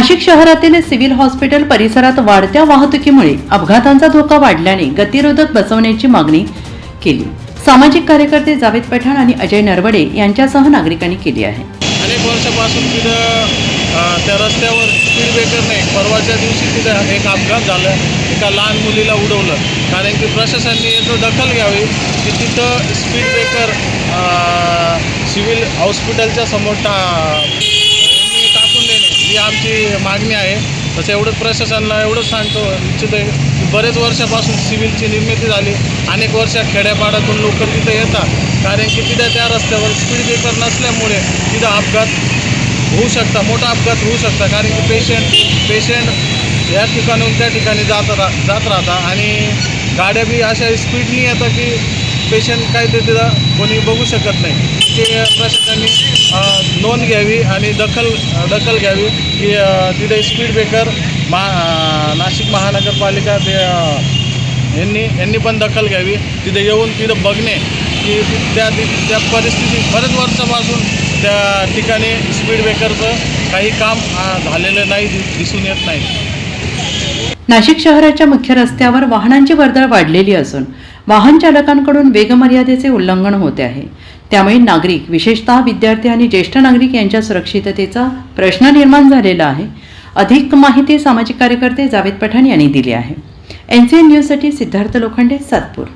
नाशिक शहरातील civil hospital परिसरात वाढत्या वाहतुकीमुळे अपघातांचा धोका वाढल्याने गतिरोधक बसवण्याची मागणी केली. सामाजिक कार्यकर्ते जावेद पठाण आणि अजय नरवडे यांच्यासह नागरिकांनी केली आहे. अनेक वर्षापासून तिथं त्या रस्त्यावर स्पीड ब्रेकरने परवाच्या दिवशी तिथं एक अपघात झाला. एका लहान मुलीला उडवलं. कारण की प्रशासनाने याचं दखल घ्यावी की तिथं स्पीड ब्रेकर सिव्हिल हॉस्पिटलच्या समोर टा ही आमची मागणी आहे. तसं एवढंच प्रशासनाला एवढंच सांगतो. इच्छित आहे. बरेच वर्षापासून सिव्हिलची निर्मिती झाली. अनेक वर्ष खेड्यापाड्यातून लोक तिथं येतात. कारण की तिथे त्या रस्त्यावर स्पीड ब्रेकर नसल्यामुळे तिथं अपघात होऊ शकता मोठा अपघात होऊ शकता कारण की पेशंट पेशंट या ठिकाणून त्या ठिकाणी जात रा जात राहतात. आणि गाड्या बी अशा स्पीडनी येतात की पेशंट काय ते तिथं कोणी बघू शकत नाही. ते प्रशासनाने नोंद घ्यावी आणि दखल दखल घ्यावी की तिथे स्पीड ब्रेकर मा नाशिक महानगरपालिका ते यांनी यांनी पण दखल घ्यावी. तिथे येऊन तिथं बघणे की त्या त्या परिस्थिती बरेच वर्षापासून त्या ठिकाणी स्पीड ब्रेकरचं काही काम झालेलं नाही दि- दिसून येत नाही. नाशिक शहराच्या मुख्य रस्त्यावर वाहनांची वर्दळ वाढलेली असून वाहन चालकांकडून वेगमर्यादेचे उल्लंघन होते आहे. त्यामुळे नागरिक विशेषतः विद्यार्थी आणि ज्येष्ठ नागरिक यांच्या सुरक्षिततेचा प्रश्न निर्माण झालेला आहे. अधिक माहिती सामाजिक कार्यकर्ते जावेद पठाण यांनी दिली आहे. एन सी एन न्यूजसाठी सिद्धार्थ लोखंडे सातपूर.